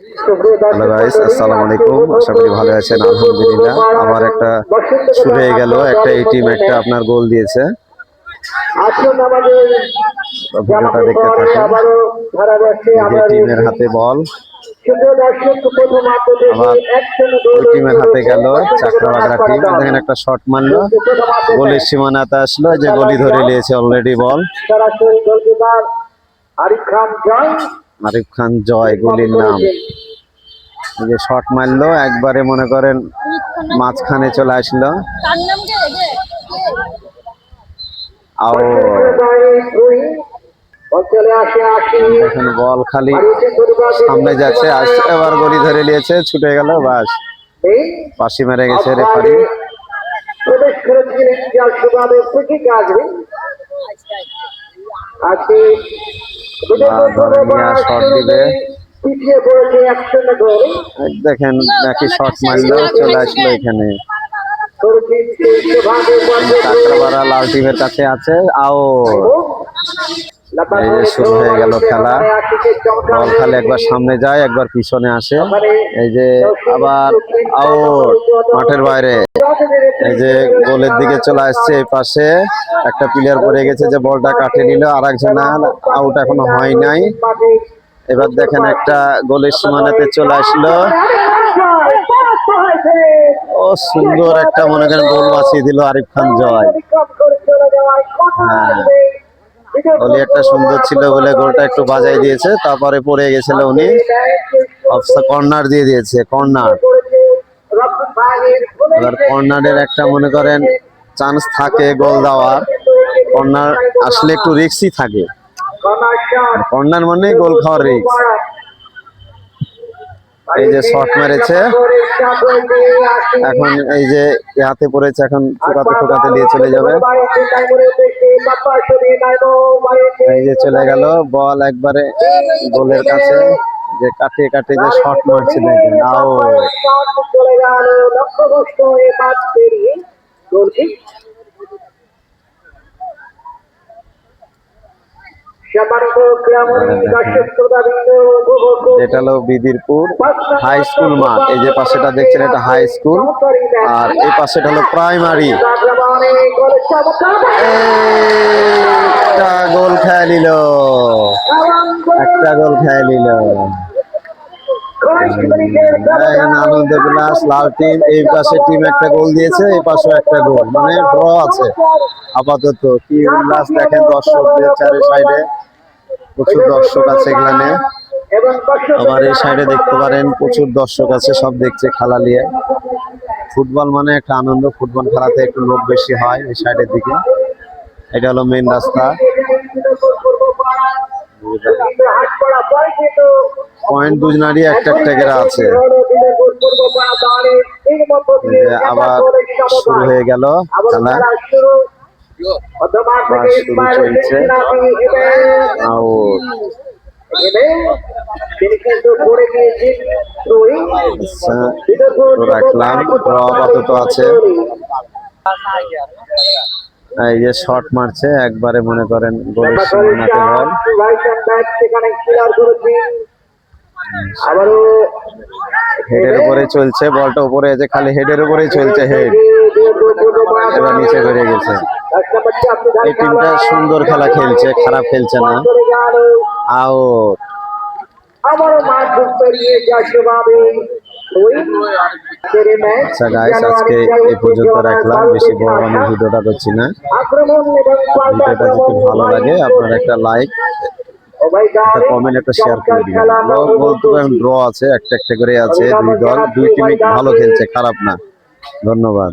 Hello guys আসসালামু আলাইকুম। আশা করি ভালো আছেন, আলহামদুলিল্লাহ। একটা শুরু হয়ে গেল, একটা এই টিম একটা আপনার গোল দিয়েছে। ভিডিওটা দেখতে থাকুন। হাতে বল টিমের হাতে একটা গোলের আসলো যে গলি ধরে নিয়েছে অলরেডি বল আরিফ খান আরিফ খান, জয় গলির নাম। যে শট মারলো, একবারে মনে করেন মাঝখানে চলে আসলো। বল খালি সামনে যাচ্ছে এবার গলি ধরে নিয়েছে, ছুটে গেল, বাস। পাশি মেরে গেছে রেফারি প্রবেশ করেছিলেন শট দিবে। দেখেন নাকি শর্ট মারলো চলে আসলো এখানে। কাকড়াপাড়া লাল টিমের কাছে আছে আও এই যে শুরু হয়ে গেল খেলা। বল খালি একবার সামনে যায়, একবার পিছনে আসে। এই যে আবার আউট মাঠের বাইরে। এই যে গোলের দিকে চলে আসছে এই পাশে। একটা প্লেয়ার পড়ে গেছে যে বলটা কাটে নিল আর একজন আউট এখনও হয় নাই। এবার দেখেন একটা গোলের সীমানাতে চলে আসলো। ও সুন্দর একটা মনে করেন গোল বাঁচিয়ে দিল আরিফ খান জয়। হ্যাঁ। একটা সুন্দর ছিল বলে গোলটা একটু বাজাই দিয়েছে, তারপরে পড়ে গেছিল উনি। কর্নার দিয়ে দিয়েছে কর্নার এবার কর্নারের একটা, মনে করেন চান্স থাকে গোল দেওয়ার। কর্নার আসলে একটু রিক্সই থাকে। কর্নার মানে গোল খাওয়ার রিক্স এই যে শট মেরেছে। এখন এই যে হাতে পড়েছে, এখন ঠোকাতে ঠোকাতে দিয়ে চলে যাবে। এই যে চলে গেল, বল একবারে গোলের কাছে, যে কাটিয়ে কাটিয়ে যে শট মারছে দেখেন আও এটা হলো বিদিরপুর হাই স্কুল মাঠ। এই যে পাশেটা দেখছেন, এটা হাই স্কুল আর এই পাশেটা হলো প্রাইমারি একটা গোল খেয়ে নিল। একটা গোল খেয়ে নিল। আনন্দ বিলাস, লাল টিম এই পাশে টিম একটা গোল দিয়েছে, এই পাশেও একটা গোল মানে ড্র আছে। আপাতত কি উল্লাস দেখেন দর্শকদের চারি সাইডে প্রচুর দর্শক আছে এখানে। আবার এই সাইডে দেখতে পারেন, প্রচুর দর্শক আছে, সব দেখছে খেলা নিয়ে। ফুটবল মানে একটা আনন্দ, ফুটবল খেলাতে একটু লোক বেশি হয় এই সাইডের দিকে। এটা হলো মেন রাস্তা। পয়েন্ট দুজনারই একটা একটা করে আছে। আবার শুরু হয়ে গেল খেলা। চলছে। আচ্ছা, রাখলাম। আপাতত আছে। এই যে শট মারছে একবারে মনে করেন গোলের সীমানাতে বল আবারও হেডের উপরে চলছে বলটা উপরে যে খালি হেডের উপরেই চলছে হেড এবার নিচে বেড়ে গেছে। এই টিমটা সুন্দর খেলা খেলছে খারাপ খেলছে না। আউট আচ্ছা গাইস আজকে এই পর্যন্ত রাখলাম। বেশি বড় আমি ভিডিওটা করছি না। ভিডিওটা যদি ভালো লাগে আপনার একটা লাইক একটা কমেন্ট একটা শেয়ার করে দিবেন। বল- বলতে পারেন ড্র আছে একটা একটা করে আছে দুই দল দুই টিমই ভালো খেলছে খারাপ না। ধন্যবাদ।